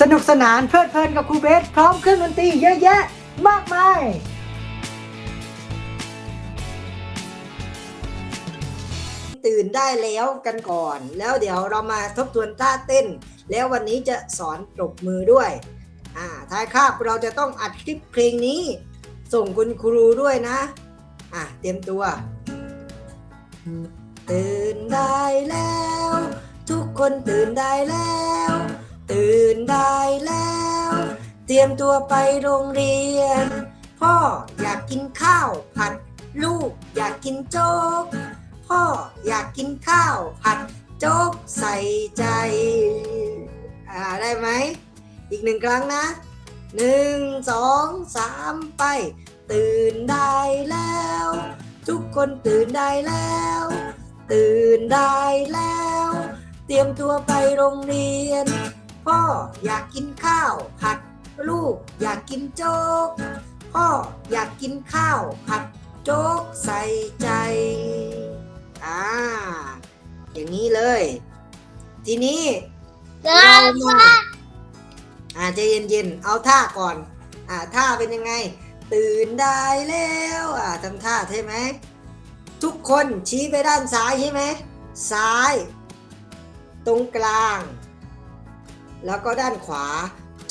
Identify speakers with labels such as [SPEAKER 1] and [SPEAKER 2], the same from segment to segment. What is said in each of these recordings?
[SPEAKER 1] สนุกสนานเพลิดเพลินกับครูเบส พร้อมเครื่องดนตรีเยอะแยะมากมายตื่นได้แล้วกันก่อน แล้วเดี๋ยวเรามาทบทวนท่าเต้น แล้ววันนี้จะสอนปรบมือด้วยอ่าท้ายคาบเราจะต้องอัดคลิปเพลงนี้ ส่งคุณครูด้วยนะอะเตรียมตัว ตื่นได้แล้ว ทุกคนตื่นได้แล้ว ตื่นได้แล้ว เตรียมตัวไปโรงเรียน พ่ออยากกินข้าวผัด ลูกอยากกินโจ๊ก พ่ออยากกินข้าวผัด โจ๊กใส่ใจอ่าได้ไหม อีกหนึ่งครั้งนะหนึ่งสองสามไป ตื่นได้แล้ว ทุกคนตื่นได้แล้ว ตื่นได้แล้ว เตรียมตัวไปโรงเรียน พ่ออยากกินข้าวผัด ลูกอยากกินโจ๊ก พ่ออยากกินข้าวผัดโจ๊กใส่ใจ อ่า อย่างนี้เลย ทีนี้เรามาอ่าใจเย็นๆ เอาท่าก่อน อ่าท่าเป็นยังไง ตื่นได้แล้ว อ่าทำท่าใช่ไหม ทุกคนชี้ไปด้านซ้ายใช่ไหม ซ้าย ตรงกลาง แล้วก็ด้านขวา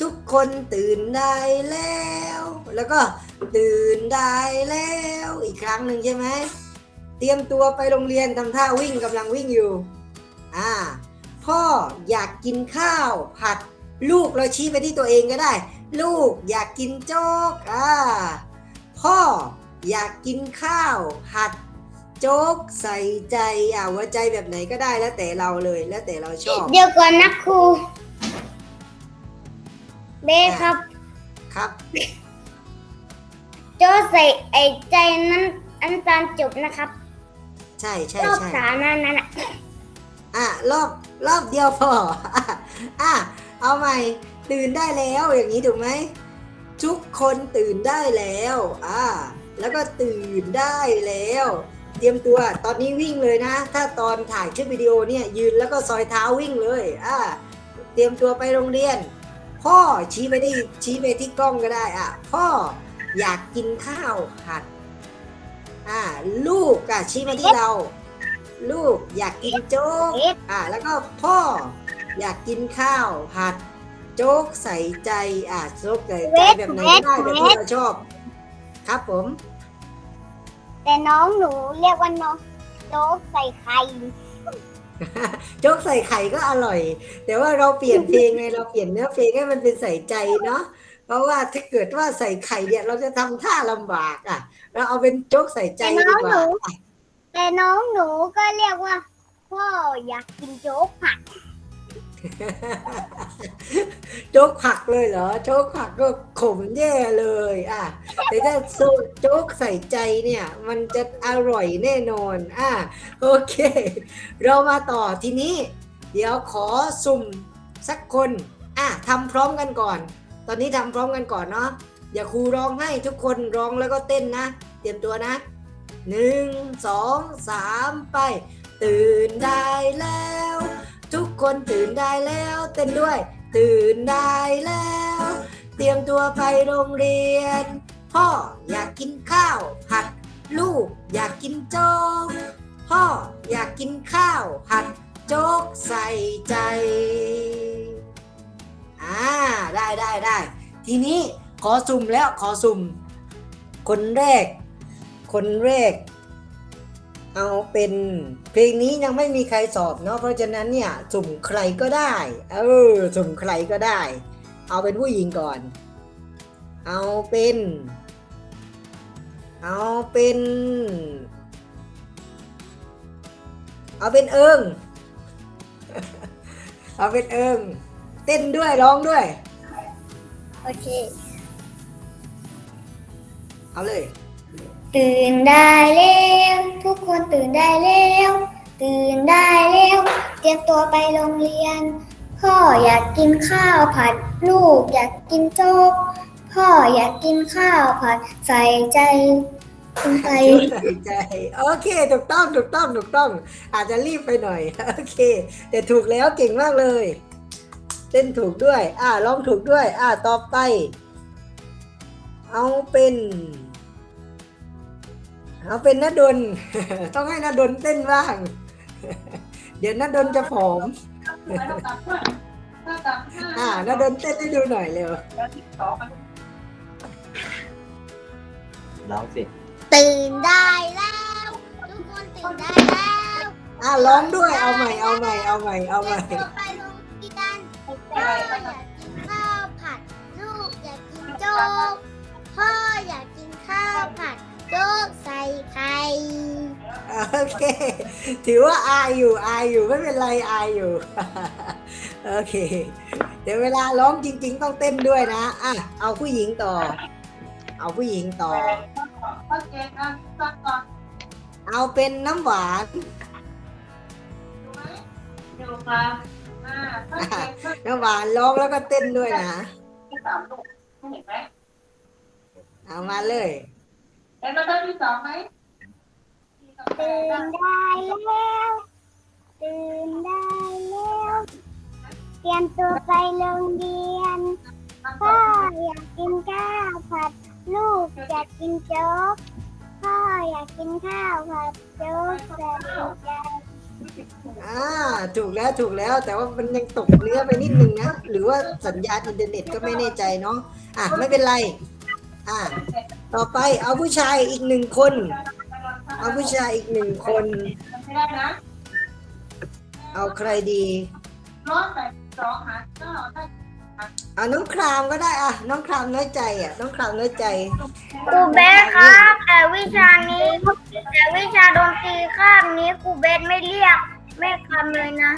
[SPEAKER 1] ทุกคนตื่นได้แล้ว แล้วก็ตื่นได้แล้ว อีกครั้งหนึ่งใช่ไหมเตรียมตัวไปโรงเรียนทำท่าวิ่งกำลังวิ่งอยู่อ่าพ่ออยากกินข้าวผัด ลูกเราชี้ไปที่ตัวเองก็ได้ ลูกอยากกินโจ๊กอ่าพ่ออยากกินข้าวผัดโจ๊กใส่ใจอ่าหัวใจแบบไหนก็ได้แล้วแต่เราเลยแล้วแต่เราชอบ
[SPEAKER 2] เดี๋ยวก่อนนะครู เบสครับ
[SPEAKER 1] ครับ
[SPEAKER 2] โจใส่ไอ้ใจนั้นอันตอนจบนะครับ
[SPEAKER 1] ใช่ใช่
[SPEAKER 2] รอบ
[SPEAKER 1] ใช่
[SPEAKER 2] สามนั้นน่ะ
[SPEAKER 1] อะรอบรอบเดียวพออะเอาใหม่ตื่นได้แล้วอย่างนี้ถูกไหมทุกคนตื่นได้แล้วอ่าแล้วก็ตื่นได้แล้ว เตรียมตัวตอนนี้วิ่งเลยนะ ถ้าตอนถ่ายคลิปวิดีโอเนี่ยยืนแล้วก็ซอยเท้าวิ่งเลยอ่าเตรียมตัวไปโรงเรียน พ่อชี้ไปที่ชี้ไปที่กล้องก็ได้อะพ่ออยากกินข้าวผัดอ่าลูกอะชี้มาที่เรา ลูกอยากกินโจ๊ก
[SPEAKER 2] เอ๊ะ
[SPEAKER 1] อ่าแล้วก็พ่ออยากกินข้าวผัด โจ๊กใส่ใจอ่าโจ๊กใส่ใจแบบไหนก็ได้แบบที่เราชอบ ครับผม
[SPEAKER 2] แต่น้องหนูเรียกว่าน้องโจ๊กใส่ไข่
[SPEAKER 1] โจ๊กใส่ไข่ก็อร่อย แต่ว่าเราเปลี่ยนเพลงไงเราเปลี่ยนเนื้อเพลงให้มันเป็นใส่ใจเนาะเพราะว่าถ้าเกิดว่าใส่ไข่เนี่ย เราจะทำท่าลำบากอะ เราเอาเป็นโจ๊กใส่ใจดีกว่าอะ
[SPEAKER 2] แต่น้องหนูก็เรียกว่าพ่ออยากกินโจ๊กผัด
[SPEAKER 1] โจ๊กผักเลยเหรอ โจ๊กผักก็ขมแย่เลย อะ แต่ถ้าสูตรโจ๊กใส่ใจเนี่ย มันจะอร่อยแน่นอน อะ โอเค เรามาต่อทีนี้ เดี๋ยวขอสุ่มสักคน อะทำพร้อมกันก่อน ตอนนี้ทำพร้อมกันก่อนเนาะอย่าครูร้องให้ทุกคนร้องแล้วก็เต้นนะ เตรียมตัวนะหนึ่งสองสามไป ตื่นได้แล้ว ทุกคนตื่นได้แล้ว เต้นด้วย ตื่นได้แล้ว เตรียมตัวไปโรงเรียน พ่ออยากกินข้าว ผัด ลูกอยากกินโจ๊กพ่ออยากกินข้าว ผัดโจ๊กใส่ใจอ่าได้ได้ได้ทีนี้ขอสุ่มแล้วขอสุ่ม คนแรก คนแรก เอาเป็นเพลงนี้ยังไม่มีใครสอบเนาะเพราะฉะนั้นเนี่ยสุ่มใครก็ได้ เออสุ่มใครก็ได้ เอาเป็นผู้หญิงก่อน เอาเป็น เอาเป็น เอาเป็นเอิงเอาเป็นเอิงเต้นด้วยร้องด้วย
[SPEAKER 2] โอเค
[SPEAKER 1] เอาเลย
[SPEAKER 2] ตื่นได้แล้วทุกคนตื่นได้แล้วตื่นได้แล้วเตรียมตัวไปโรงเรียน พ่ออยากกินข้าวผัด ลูกอยากกินโจ๊กพ่ออยากกินข้าวผัดใส่ใจ
[SPEAKER 1] ใส่ใจโอเค ถูกต้อง ถูกต้อง ถูกต้อง อาจจะรีบไปหน่อย โอเค แต่ถูกแล้วเก่งมากเลยเต้นถูกด้วย อ่าร้องถูกด้วย อ่าต่อไป เอาเป็น เอาเป็นนดล ต้องให้นดลเต้นบ้าง เดี๋ยวนดลจะผอม อ่านดลเต้นให้ดูหน่อยเร็ว
[SPEAKER 3] ร้องสิ
[SPEAKER 2] ตื่นได้แล้ว ทุกคนตื่นได้แล้ว
[SPEAKER 1] อ่าร้องด้วย เอาใหม่ เอาใหม่ เอาใหม่ เอาใหม่
[SPEAKER 2] เตรียมตัวไปโรงเรียนพ่ออยากกินข้าวผัด ลูกอยากกินโจ๊ก พ่ออยากกินข้าวผัด โจ๊กใส่ไข่
[SPEAKER 1] โอเค ถือว่าอายอยู่อายอยู่ไม่เป็นไรอายอยู่ โอเค เดี๋ยวเวลาร้องจริง ๆ ต้องเต้นด้วยนะอะเอาผู้หญิงต่อ เอาผู้หญิงต่อ เอาเป็นน้ำหวาน
[SPEAKER 4] อยู่ครับอ่าถ้าเก่งก็
[SPEAKER 1] น้ำหวานร้องแล้วก็เต้นด้วยนะ
[SPEAKER 4] เอา
[SPEAKER 1] มาเลย
[SPEAKER 4] เห็นมาเท่าที่สองไหม
[SPEAKER 2] ตื่นได้แล้วตื่นได้แล้วเตรียมตัวไปโรงเรียนพ่ออยากกินข้าวผัด ลูกอยากกินโจ๊กพ่ออยากกินข้าวผัดโจ๊กใส่ใจ
[SPEAKER 1] อ่าถูกแล้วถูกแล้วแต่ว่ามันยังตกเนื้อไปนิดนึงนะ หรือว่าสัญญาณอินเทอร์เน็ตก็ไม่แน่ใจเนาะอะไม่เป็นไร อะ ต่อไปเอาผู้ชายอีกหนึ่งคน เอาผู้ชายอีกหนึ่งคน
[SPEAKER 4] ไม่ได้นะ
[SPEAKER 1] เอาใครดี
[SPEAKER 4] ร้อนแต่สองหาเก้าได้
[SPEAKER 1] เอาน้องครามก็ได้อะน้องครามน้อยใจอะน้องครามน้อยใจ
[SPEAKER 2] ครูเบสครับแต่วิชานี้แต่วิชาดนตรีคาบนี้ครูเบสไม่เรียก ไม่คำเลยนะ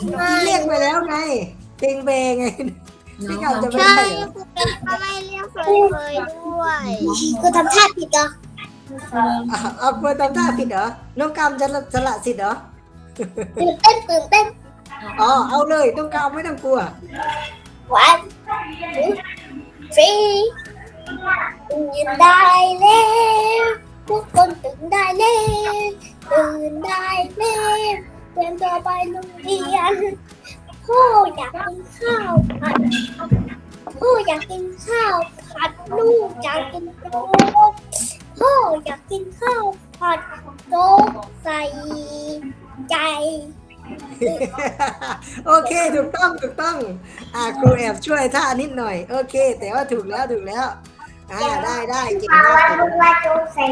[SPEAKER 1] พี่เรียกไปแล้วไงเตงเบงไง พี่กาจะไม่
[SPEAKER 2] ใช่
[SPEAKER 1] ได้เหรอ
[SPEAKER 2] ครูเบสก็ไม่เรียกเลยเลยด้วยคือทำท่าผิดเหรอ
[SPEAKER 1] อะเอาเพื่อทำท่าผิดเหรอ น้องกามจะสละสิทธิ์เหรอ
[SPEAKER 2] ตื่นเต้นตื่นเต้น
[SPEAKER 1] อ๋อ เอาเลยน้องกามไม่ต้องกลัว
[SPEAKER 2] วันสี่ตื่นได้แล้วทุกคนตื่นได้แล้วตื่นได้แล้วเตรียมตัวไปโรงเรียน พ่ออยากกินข้าวผัดพ่ออยากกินข้าวผัดลูกอยากกินโจ๊กพ่ออยากกินข้าวผัดโจ๊กใส่ใจ
[SPEAKER 1] โอเคถูกต้องถูกต้อง อ่าครูแอบช่วยท่านิดหน่อย โอเค แต่ว่าถูกแล้วถูกแล้ว อ่าได้ได้เก่ง
[SPEAKER 2] มา
[SPEAKER 1] กเก่ง
[SPEAKER 2] ลูก
[SPEAKER 1] มาก
[SPEAKER 2] ว่าโจ๊กใส่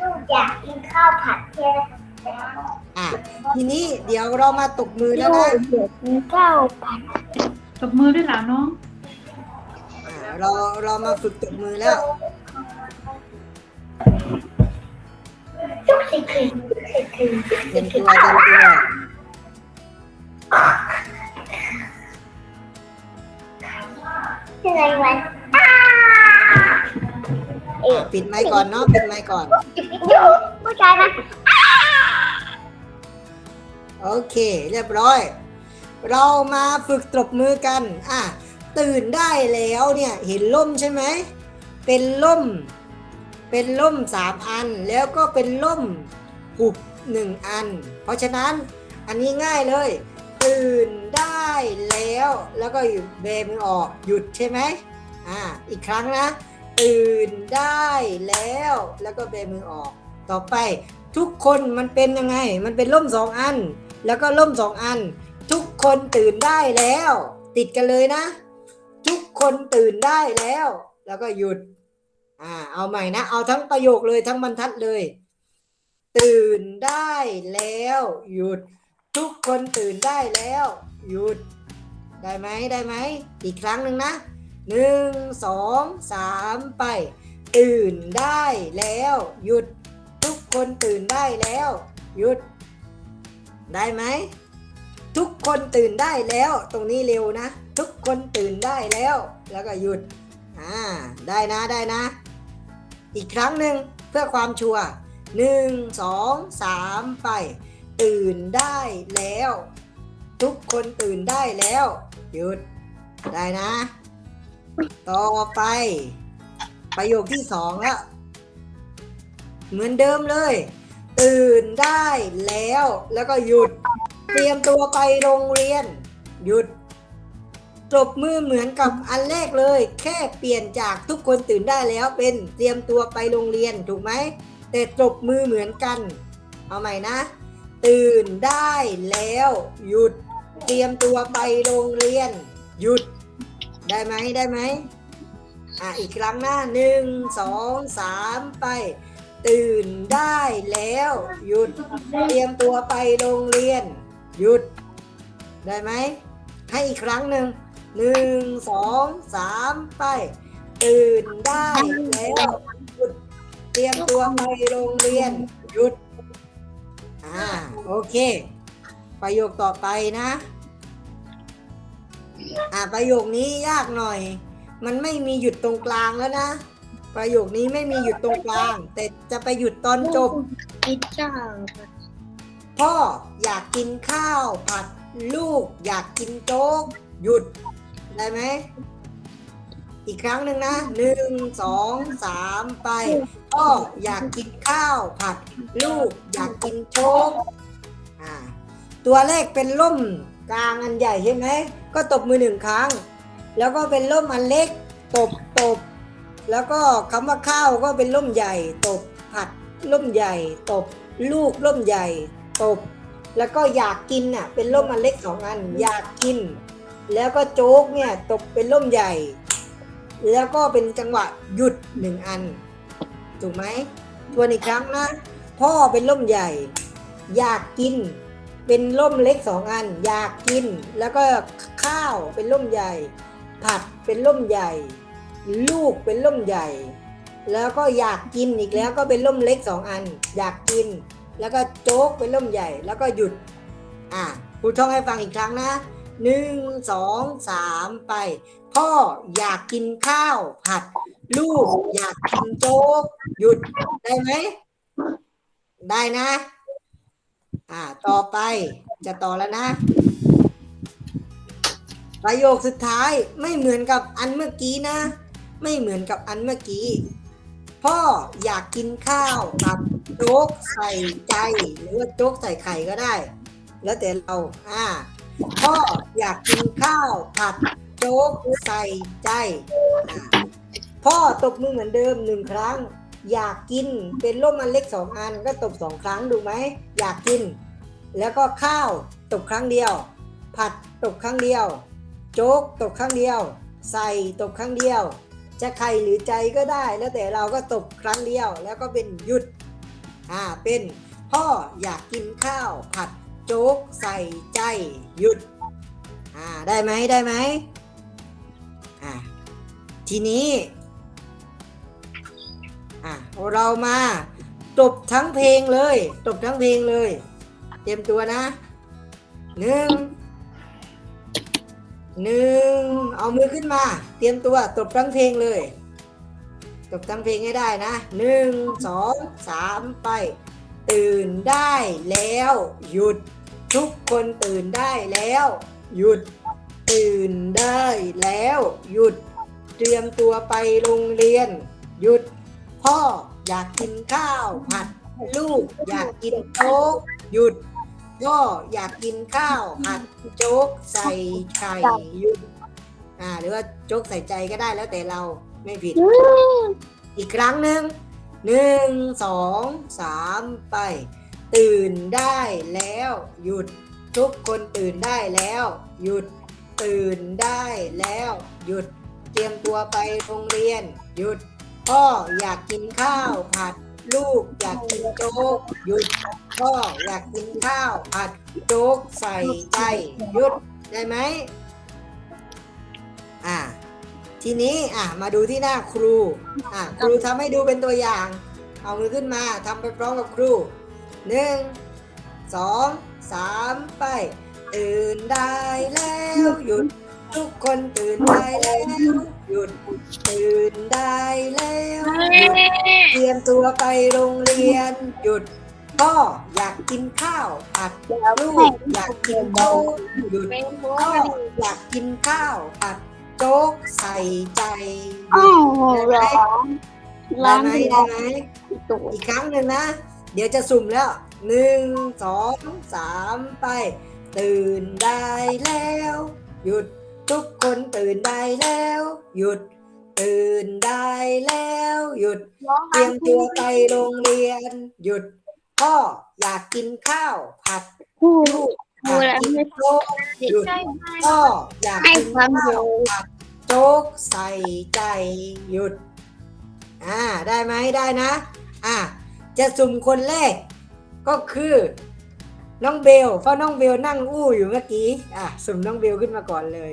[SPEAKER 2] ลูกอยากกินข้าวผัดใช่ไหม
[SPEAKER 1] อะทีนี้เดี๋ยวเรามาตบมือแล้ว
[SPEAKER 2] ลู
[SPEAKER 1] นะ
[SPEAKER 2] กอยากกินข้าวผัด
[SPEAKER 4] ตบมือด้วยหลานน้อง
[SPEAKER 1] อ่าเราเรามาฝึกตบมือแล้ว
[SPEAKER 2] จุกสิคืนสิคืน
[SPEAKER 1] เต็มตัวเต็มตัว
[SPEAKER 2] ยังไงวะอ้าเอ๊ะ
[SPEAKER 1] ปิดไมค์ก่อนเนาะปิดไมค์ก่อน
[SPEAKER 2] ยูผู้ชายนะ
[SPEAKER 1] โอเค เรียบร้อย เรามาฝึกตบมือกันอะตื่นได้แล้วเนี่ยเห็นล่มใช่ไหมเป็นล่ม เป็นล่มสามอัน แล้วก็เป็นล่มหุบหนึ่งอัน เพราะฉะนั้นอันนี้ง่ายเลย ตื่นได้แล้ว แล้วก็หยุดเบมือออกหยุดใช่ไหมอ่าอีกครั้งนะ ตื่นได้แล้ว แล้วก็เบมือออก ต่อไปทุกคนมันเป็นยังไง มันเป็นล่มสองอัน แล้วก็ล่มสองอัน ทุกคนตื่นได้แล้ว ติดกันเลยนะ ทุกคนตื่นได้แล้ว แล้วก็หยุด อ่า เอาใหม่นะ เอาทั้งประโยคเลยทั้งบรรทัดเลย ตื่นได้แล้ว หยุด ทุกคนตื่นได้แล้ว หยุด ได้ไหมได้ไหมอีกครั้งหนึ่งนะหนึ่งสองสามไป ตื่นได้แล้ว หยุด ทุกคนตื่นได้แล้ว หยุด ได้ไหม ทุกคนตื่นได้แล้ว ตรงนี้เร็วนะ ทุกคนตื่นได้แล้ว แล้วก็หยุด อ่า ได้นะได้นะ อีกครั้งหนึ่งเพื่อความชัวร์หนึ่งสองสามไป ตื่นได้แล้ว ทุกคนตื่นได้แล้ว หยุด ได้นะ ต่อไป ประโยคที่สองแล้ว เหมือนเดิมเลย ตื่นได้แล้ว แล้วก็หยุด เตรียมตัวไปโรงเรียน หยุดปรบมือเหมือนกับอันแรกเลย แค่เปลี่ยนจากทุกคนตื่นได้แล้วเป็นเตรียมตัวไปโรงเรียนถูกไหมแต่ปรบมือเหมือนกัน เอาใหม่นะ ตื่นได้แล้ว หยุด เตรียมตัวไปโรงเรียน หยุด ได้ไหมได้ไหมอะอีกครั้งหน้าหนึ่งสองสามไป ตื่นได้แล้ว หยุด เตรียมตัวไปโรงเรียน หยุด ได้ไหม ให้อีกครั้งหนึ่งหนึ่งสองสามไป ตื่นได้แล้วหยุด เตรียมตัวไปโรงเรียน หยุด อ่า โอเค ประโยคต่อไปนะ อ่าประโยคนี้ยากหน่อย มันไม่มีหยุดตรงกลางแล้วนะ ประโยคนี้ไม่มีหยุดตรงกลาง แต่จะไปหยุดตอนจบ
[SPEAKER 2] พิซซ่า
[SPEAKER 1] พ่ออยากกินข้าวผัดลูก อยากกินโจ๊กหยุดได้ไหม อีกครั้งหนึ่งนะหนึ่งสองสามไปพ่ออยากกินข้าวผัดลูก อยากกินโจ๊กอ่าตัวเลขเป็นล่มกลางอันใหญ่ใช่ไหมก็ตบมือหนึ่งครั้ง แล้วก็เป็นล่มอันเล็ก ตบตบ แล้วก็คำว่าข้าวก็เป็นล่มใหญ่ ตบผัดล่มใหญ่ ตบ ลูกล่มใหญ่ ตบ แล้วก็อยากกินน่ะเป็นล่มอันเล็กสองอัน อยากกิน แล้วก็โจ๊กเนี่ยตบเป็นล่มใหญ่ แล้วก็เป็นจังหวะหยุดหนึ่งอัน ถูกไหมทวนอีกครั้งนะ พ่อเป็นล่มใหญ่ อยากกิน เป็นล่มเล็กสองอัน อยากกิน แล้วก็ข้าวเป็นล่มใหญ่ ผัดเป็นล่มใหญ่ ลูกเป็นล่มใหญ่ แล้วก็อยากกินอีกแล้วก็เป็นล่มเล็กสองอัน อยากกิน แล้วก็โจ๊กเป็นล่มใหญ่ แล้วก็หยุด อะครูท่องให้ฟังอีกครั้งนะหนึ่งสองสามไป พ่ออยากกินข้าวผัด ลูกอยากกินโจ๊ก หยุดได้ไหม ได้นะ อ่า ต่อไปจะต่อแล้วนะ ประโยคสุดท้ายไม่เหมือนกับอันเมื่อกี้นะ ไม่เหมือนกับอันเมื่อกี้ พ่ออยากกินข้าวกับโจ๊กใส่ใจหรือว่าโจ๊กใส่ไข่ก็ได้ แล้วแต่เราอ่าพ่ออยากกินข้าวผัดโจ๊กใส่ใจอ่าพ่อตบมือเหมือนเดิมหนึ่งครั้ง อยากกินเป็นร่มอันเล็กสองอันก็ตบสองครั้งดูไหมอยากกิน แล้วก็ข้าวตบครั้งเดียว ผัดตบครั้งเดียว โจ๊กตบครั้งเดียว ใส่ตบครั้งเดียว จะไข่หรือใจก็ได้ แล้วแต่เราก็ตบครั้งเดียว แล้วก็เป็นหยุด อ่า เป็นพ่ออยากกินข้าวผัดโจ๊กใส่ใจหยุด อ่า ได้ไหมได้ไหมอ่าทีนี้ อะเรามาตบทั้งเพลงเลยตบทั้งเพลงเลย เตรียมตัวนะหนึ่ง หนึ่งเอามือขึ้นมา เตรียมตัวตบทั้งเพลงเลยตบทั้งเพลงให้ได้นะหนึ่งสองสามไป ตื่นได้แล้วหยุด ทุกคนตื่นได้แล้ว หยุด ตื่นได้แล้ว หยุด เตรียมตัวไปโรงเรียน หยุด พ่ออยากกินข้าวผัด ลูกอยากกินโจ๊กหยุด พ่ออยากกินข้าวผัดโจ๊กใส่ไข่หยุดอ่า หรือว่าโจ๊กใส่ใจก็ได้แล้วแต่เราไม่ผิด อีกครั้งหนึ่งหนึ่งสองสามไป ตื่นได้แล้วหยุดทุกคนตื่นได้แล้ว หยุดตื่นได้แล้ว หยุดเตรียมตัวไปโรงเรียน หยุดพ่ออยากกินข้าวผัด ลูกอยากกินโจ๊กหยุดพ่ออยากกินข้าวผัดโจ๊กใส่ใจหยุดได้ไหมอ่าทีนี้อะมาดูที่หน้าครูอะครูทำให้ดูเป็นตัวอย่าง เอามือขึ้นมาทำไปพร้อมกับครูหนึ่งสองสามไป ตื่นได้แล้วหยุด ทุกคนตื่นได้แล้ว หยุดตื่นได้แล้วหยุดเตรียมตัวไปโรงเรียน หยุดพ่ออยากกินข้าวผัดลูกอยากกินโจ๊กหยุดพ่ออยากกินข้าวผัดโจ๊กใส่ใจหยุดได้ไหมได้ไหมอีกครั้งหนึ่งนะ เดี๋ยวจะสุ่มแล้วหนึ่งสองสามไป ตื่นได้แล้ว หยุด ทุกคนตื่นได้แล้ว หยุด ตื่นได้แล้ว หยุด เตรียมตัวไปโรงเรียน หยุด พ่ออยากกินข้าวผัด
[SPEAKER 2] คู่
[SPEAKER 1] ลูกอยากกินโจ๊กหยุดพ่ออยาก
[SPEAKER 2] ให้
[SPEAKER 1] กิน
[SPEAKER 2] ความ
[SPEAKER 1] ข้าว
[SPEAKER 2] รู้
[SPEAKER 1] ผัดโจ๊กใส่ใจหยุด อ่าได้ไหมได้นะ อ่าจะสุ่มคนแรก ก็คือ น้องเบลเพราะน้องเบลนั่งอู้อยู่เมื่อกี้ อะสุ่มน้องเบลขึ้นมาก่อนเลย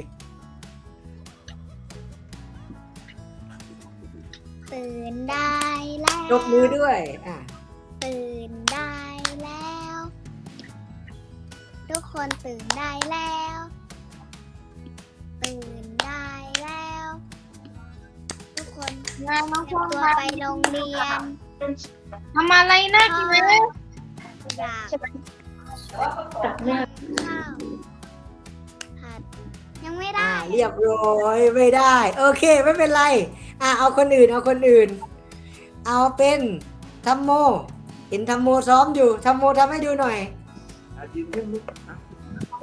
[SPEAKER 2] ตื่นได้แล้ว
[SPEAKER 1] ยกมือด้วย อะ
[SPEAKER 2] ตื่นได้แล้ว ทุกคนตื่นได้แล้ว ตื่นได้แล้ว ทุกคน
[SPEAKER 4] งานน้อง
[SPEAKER 2] เตรียมตัวไปโรงเรียน
[SPEAKER 4] ทำอะไรนะกินไหม
[SPEAKER 2] อยาก
[SPEAKER 4] จับเนี่ย
[SPEAKER 2] ข้าวผัดยังไม่
[SPEAKER 1] อ่า
[SPEAKER 2] ได้
[SPEAKER 1] เรียบร้อยไม่ได้ โอเค ไม่เป็นไร อะเอาคนอื่นเอาคนอื่น เอาเป็นทัมโม เห็นทัมโมซ้อมอยู่ทัมโมทำให้ดูหน่อย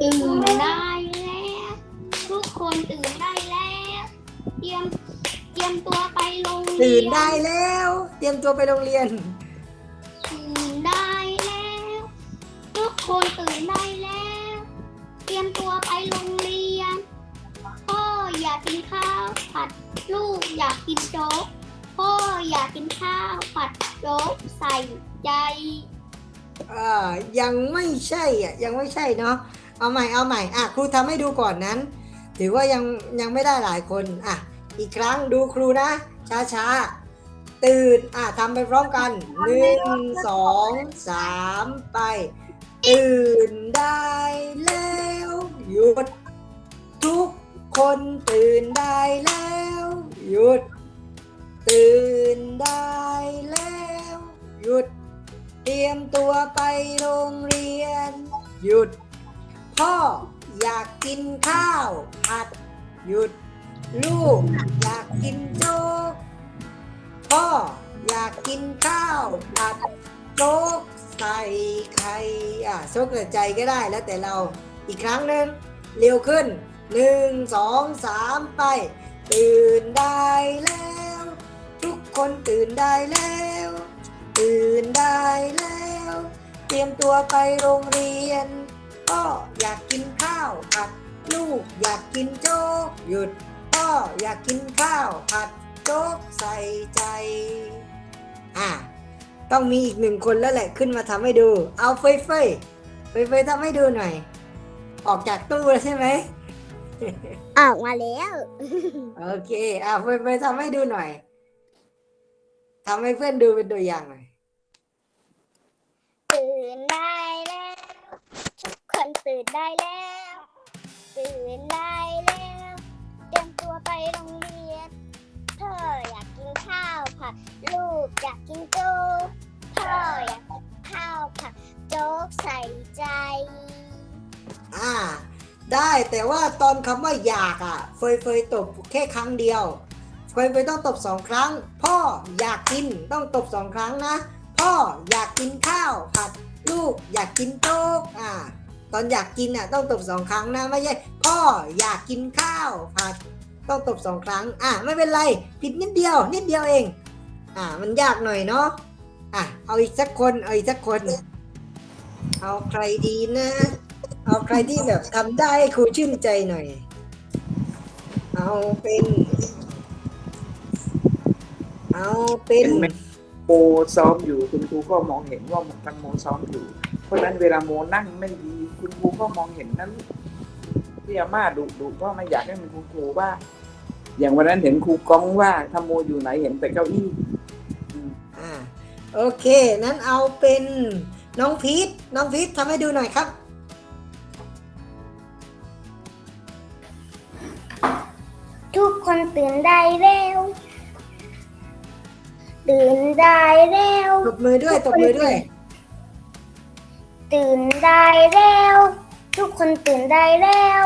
[SPEAKER 2] ตื่นได้แล้ว ทุกคนตื่นได้แล้วเตรียมเตรียมตัวไปโรงเรียน
[SPEAKER 1] ตื่นได้แล้ว เตรียมตัวไปโรงเรียน
[SPEAKER 2] ตื่นได้แล้ว ทุกคนตื่นได้แล้ว เตรียมตัวไปโรงเรียนพ่ออยา กินข้าวผัดลูกอยากกินโจ๊กพ่ออยากกินข้าวผัดโจ๊กใส่ใจ
[SPEAKER 1] อ่ายังไม่ใช่อะยังไม่ใช่เนาะเอาใหม่เอาใหม่อะครูทำให้ดูก่อนนั้น ถือว่ายังยังไม่ได้หลายคนอะอีกครั้งดูครูนะ ช้าช้าตื่นอะทำไปพร้อมกันหนึ่งสองสามไป ตื่นได้แล้ว หยุดทุก คนตื่นได้แล้ว หยุด ตื่นได้แล้ว หยุด เตรียมตัวไปโรงเรียน หยุด พ่ออยากกินข้าวผัด หยุด ลูกอยากกินโจ๊กพ่ออยากกินข้าวผัดโจ๊กใส่ไข่อะโจ๊กเกิดใจก็ได้แล้วแต่เราอีกครั้งหนึ่งเร็วขึ้น หนึ่งสองสามไป ตื่นได้แล้ว ทุกคนตื่นได้แล้ว ตื่นได้แล้ว เตรียมตัวไปโรงเรียนพ่ออยากกินข้าวผัด ลูกอยากกินโจ๊กหยุดพ่ออยากกินข้าวผัดโจ๊กใส่ใจ อะ ต้องมีอีกหนึ่งคนแล้วแหละขึ้นมาทำให้ดู เอาเฟยเฟยเฟยเฟยทำให้ดูหน่อย ออกจากตู้แล้วใช่ไหม
[SPEAKER 2] ออกมาแล้ว
[SPEAKER 1] โอเคอะเฟยเฟยทำให้ดูหน่อยทำให้เพื่อนดูเป็นตัวอย่างหน่อย
[SPEAKER 2] ตื่นได้แล้ว ทุกคนตื่นได้แล้ว ตื่นได้แล้ว เตรียมตัวไปโรงเรียนพ่ออยากกินข้าวผัดลูกอยากกินโจ๊กพ่ออยากกินข้าวผัดโจ๊กใส่ใจ
[SPEAKER 1] อ่า ได้แต่ว่าตอนคำว่าอยากอะ เฟยเฟยตบแค่ครั้งเดียว เฟยเฟยต้องตบสองครั้ง พ่ออยากกินต้องตบสองครั้งนะ พ่ออยากกินข้าวผัดลูกอยากกินโจ๊กอ่าตอนอยากกินอะต้องตบสองครั้งนะไม่ใช่พ่ออยากกินข้าวผัดต้องตบสองครั้ง อะไม่เป็นไรผิดนิดเดียว นิดเดียวเอง อ่ามันยากหน่อยเนาะอะเอาอีกสักคนเอาอีกสักคน เอาใครดีนะ เอาใครที่แบบทำได้ให้ครูชื่นใจหน่อย เอาเป็น เอาเป็น
[SPEAKER 3] เห็นไหมโมซ้อมอยู่คุณครูก็มองเห็นว่ามันตังโมซ้อมอยู่ เพราะฉะนั้นเวลาโมนั่งไม่ดีคุณครูก็มองเห็นนั้นพี่อาม่าดุดุก็ไม่อยากให้มันคุณครูว่า อย่างวันนั้นเห็นครูก้องว่าถ้าโมอยู่ไหนเห็นแต่เก้าอี้อืม
[SPEAKER 1] อ่าโอเค นั้นเอาเป็นน้องพีทน้องพีททำให้ดูหน่อยครับ
[SPEAKER 2] ทุกคนตื่นได้แล้ว ตื่นได้แล้ว
[SPEAKER 1] ตบมือด้วยตบมือด้วย
[SPEAKER 2] ตื่นได้แล้ว ทุกคนตื่นได้แล้ว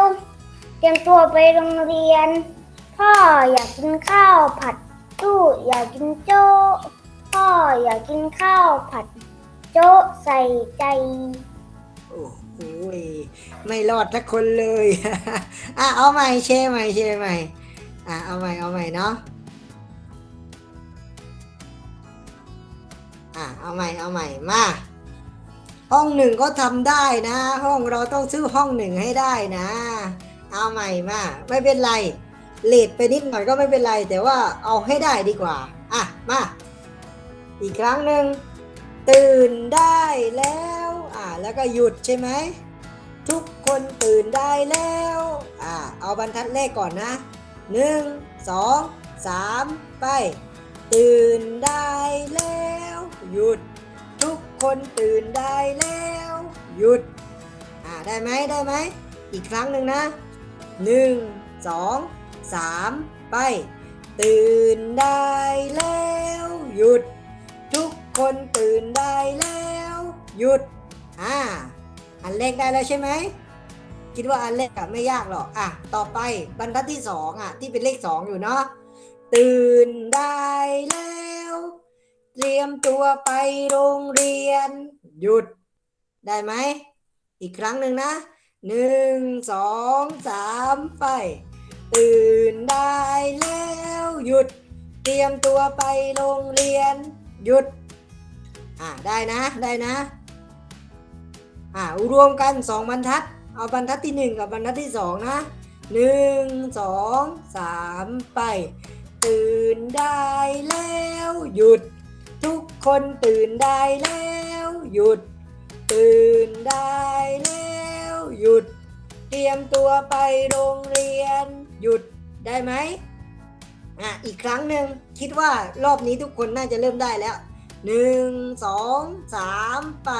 [SPEAKER 2] เตรียมตัวไปโรงเรียน พ่ออยากกินข้าวผัดลูกอยากกินโจ๊กพ่ออยากกินข้าวผัด โจ๊กใส่ใจ
[SPEAKER 1] โอ้โอ้ยไม่รอดทักคนเลย อะเอาใหม่เชใหม่เชใหม่ อะเอาใหม่เอาใหม่เนาะอะเอาใหม่เอาใหม่มาห้องหนึ่งก็ทำได้นะ ห้องเราต้องซื้อห้องหนึ่งให้ได้นะ เอาใหม่มาไม่เป็นไรเลทไปนิดหน่อยก็ไม่เป็นไร แต่ว่าเอาให้ได้ดีกว่า อะมาอีกครั้งหนึ่งตื่นได้แล้วอ่าแล้วก็หยุดใช่ไหมทุกคนตื่นได้แล้วอ่าเอาบรรทัดแรกก่อนนะ หนึ่งสองสามไป ตื่นได้แล้ว หยุด ทุกคนตื่นได้แล้ว หยุด อ่าได้ไหมได้ไหม อีกครั้งหนึ่งนะหนึ่งสองสามไป ตื่นได้แล้ว หยุด ทุกคนตื่นได้แล้ว หยุด อ่า อันเลขได้แล้วใช่ไหม คิดว่าอันเลขอะไม่ยากหรอกอะต่อไปบรรทัดที่สองอะที่เป็นเลขสองอยู่เนาะตื่นได้แล้ว เตรียมตัวไปโรงเรียน หยุด ได้ไหม อีกครั้งหนึ่งนะหนึ่งสองสามไป ตื่นได้แล้วหยุด เตรียมตัวไปโรงเรียน หยุด อ่าได้นะได้นะ อ่ารวมกันสองบรรทัด เอาบรรทัดที่หนึ่งกับบรรทัดที่สองนะหนึ่งสองสามไป ตื่นได้แล้วหยุด ทุกคนตื่นได้แล้วหยุด ตื่นได้แล้วหยุด เตรียมตัวไปโรงเรียนหยุดได้ไหมอะอีกครั้งหนึ่งคิดว่ารอบนี้ทุกคนน่าจะเริ่มได้แล้วหนึ่งสองสามไป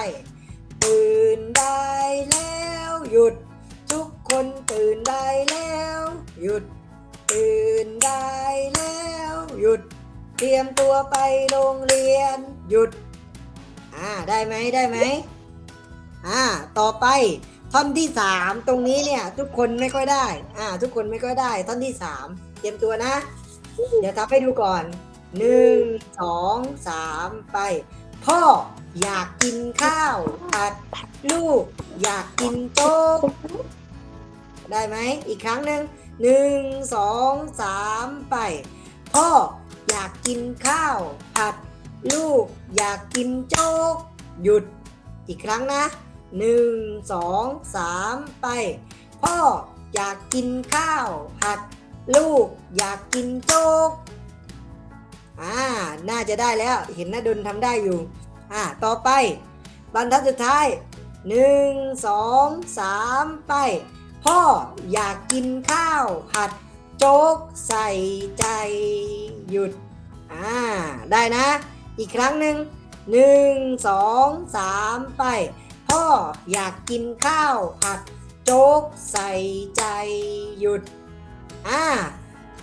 [SPEAKER 1] ตื่นได้แล้วหยุด ทุกคนตื่นได้แล้วหยุด ตื่นได้แล้วหยุด เตรียมตัวไปโรงเรียนหยุดอ่าได้ไหมได้ไหมอ่าต่อไปท่อนที่สามตรงนี้เนี่ยทุกคนไม่ค่อยได้อ่าทุกคนไม่ค่อยได้ ท่อนที่สามเตรียมตัวนะ เดี๋ยวทับให้ดูก่อนหนึ่งสองสามไป พ่อ อยากกินข้าวผัดลูก อยากกินโจ๊กได้ไหมอีกครั้งหนึ่งหนึ่งสองสามไป พ่ออยากกินข้าวผัดลูก อยากกินโจ๊ก หยุดอีกครั้งนะหนึ่งสองสามไป พ่ออยากกินข้าวผัด ลูก อยากกินโจ๊กอ่าน่าจะได้แล้วเห็นนะดนทำได้อยู่ อ่าต่อไป บรรทัดสุดท้ายหนึ่งสองสามไป พ่ออยากกินข้าวผัดโจ๊กใส่ใจหยุดอ่าได้นะ อีกครั้งหนึ่งหนึ่งสองสามไป พ่ออยากกินข้าวผัดโจ๊กใส่ใจหยุดอ่า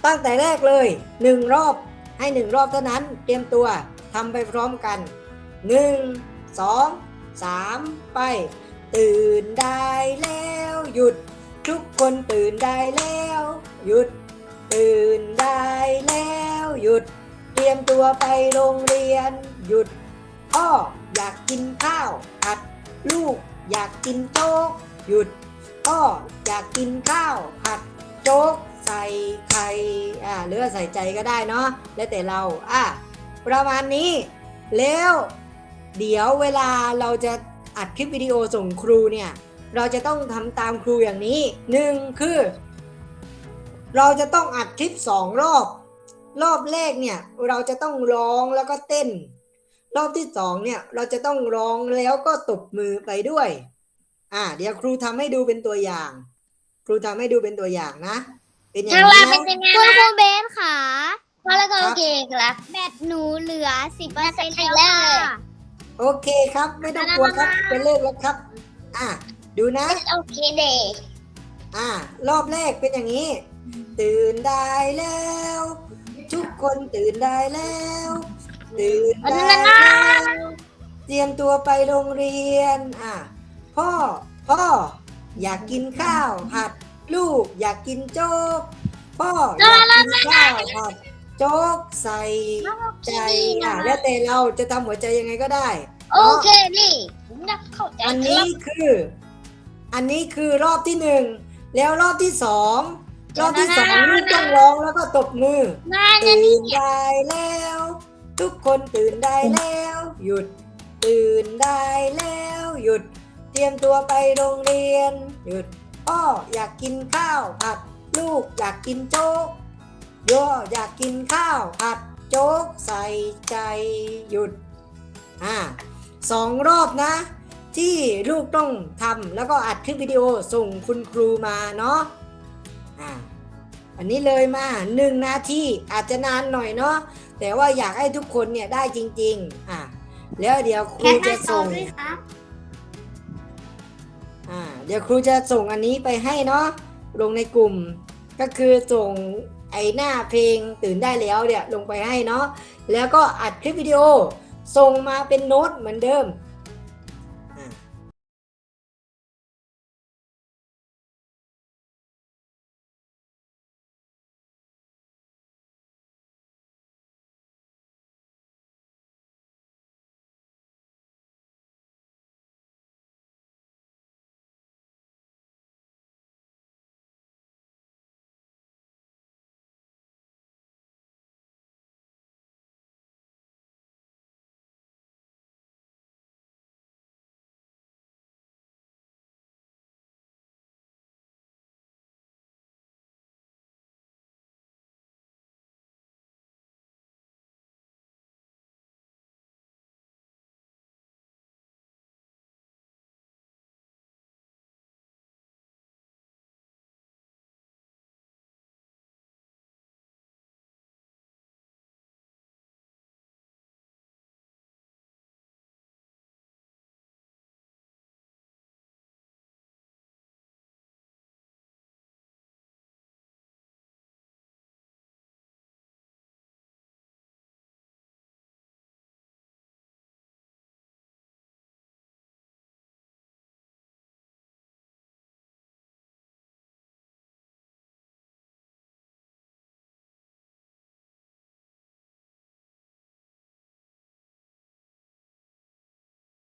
[SPEAKER 1] ตั้งแต่แรกเลยหนึ่งรอบให้หนึ่งรอบเท่านั้นเตรียมตัวทำไปพร้อมกัน หนึ่งสองสามไป ตื่นได้แล้วหยุด ทุกคนตื่นได้แล้วหยุด ตื่นได้แล้วหยุด เตรียมตัวไปโรงเรียนหยุดพ่ออยากกินข้าวผัด ลูกอยากกินโจ๊กหยุดพ่ออยากกินข้าวผัดโจ๊กใส่ไข่อ่าหรือใส่ใจก็ได้เนาะแล้วแต่เราอะประมาณนี้แล้ว เดี๋ยวเวลาเราจะอัดคลิปวิดีโอส่งครูเนี่ย เราจะต้องทำตามครูอย่างนี้หนึ่งคือ เราจะต้องอัดคลิปสองรอบ รอบแรกเนี่ยเราจะต้องร้องแล้วก็เต้น รอบที่สองเนี่ยเราจะต้องร้องแล้วก็ตบมือไปด้วยอ่าเดี๋ยวครูทำให้ดูเป็นตัวอย่าง ครูทำให้ดูเป็นตัวอย่างนะ เป็นอย่าง
[SPEAKER 4] ทาง
[SPEAKER 1] นี้
[SPEAKER 4] ลาเป็น
[SPEAKER 1] นะ
[SPEAKER 4] ยังไง
[SPEAKER 2] คุณครู
[SPEAKER 4] นะ
[SPEAKER 2] เบนค่ะ
[SPEAKER 4] พอแล้วก็โอเคครับ
[SPEAKER 2] แบตหนูเหลือสิบเปอร์เซ็นต์
[SPEAKER 4] แล้
[SPEAKER 2] แล้ว
[SPEAKER 4] ว
[SPEAKER 2] ค่ะ
[SPEAKER 1] โอเคครับ ไม่ต้องกลัวครับเป็นเลขแล้วครับ อะดูนะ
[SPEAKER 4] โอเคเดย์
[SPEAKER 1] อ่ารอบแรกเป็นอย่างนี้ ตื่นได้แล้ว ทุกคนตื่นได้แล้ว ตื่นได้แล้วเตรียมตัวไปโรงเรียน อะพ่อพ่ออยากกินข้าวผัด ลูกอยากกินโจ๊กพ่ออยากกินข้าวผัด โจ๊กใส่ใจอะแล้วแต่เราจะทำหัวใจยังไงก็ได้
[SPEAKER 4] โอเคนี่ผมจะเข้าใจ
[SPEAKER 1] อัน
[SPEAKER 4] ค
[SPEAKER 1] นี้
[SPEAKER 4] รับ
[SPEAKER 1] คือ อันนี้คือรอบที่หนึ่งแล้วรอบที่สองรอบที่สองลูกต้องร้องแล้วก็ตบมือ
[SPEAKER 4] มานะ
[SPEAKER 1] ตื่
[SPEAKER 4] นี่
[SPEAKER 1] นได้แล้ว ทุกคนตื่นได้แล้ว หยุด ตื่นได้แล้ว หยุด เตรียมตัวไปโรงเรียน หยุดพ่ออยากกินข้าวผัดลูกอยากกินโจ๊ก โยอยากกินข้าวผัดโจ๊กใส่ใจหยุดอ่าสองรอบนะ ที่ลูกต้องทำแล้วก็อัดคลิปวิดีโอส่งคุณครูมาเนาะอ่าอันนี้เลยมาหนึ่งนาทีอาจจะนานหน่อยเนาะแต่ว่าอยากให้ทุกคนเนี่ยได้จริง ๆ อะแล้วเดี๋ยวครูจะส่งอ่าเดี๋ยวครูจะส่งอันนี้ไปให้เนาะลงในกลุ่มก็คือส่ง ไอหน้าเพลงตื่นได้แล้วเนี่ยลงไปให้เนาะแล้วก็อัดคลิปวิดีโอส่งมาเป็นโน้ตเหมือนเดิม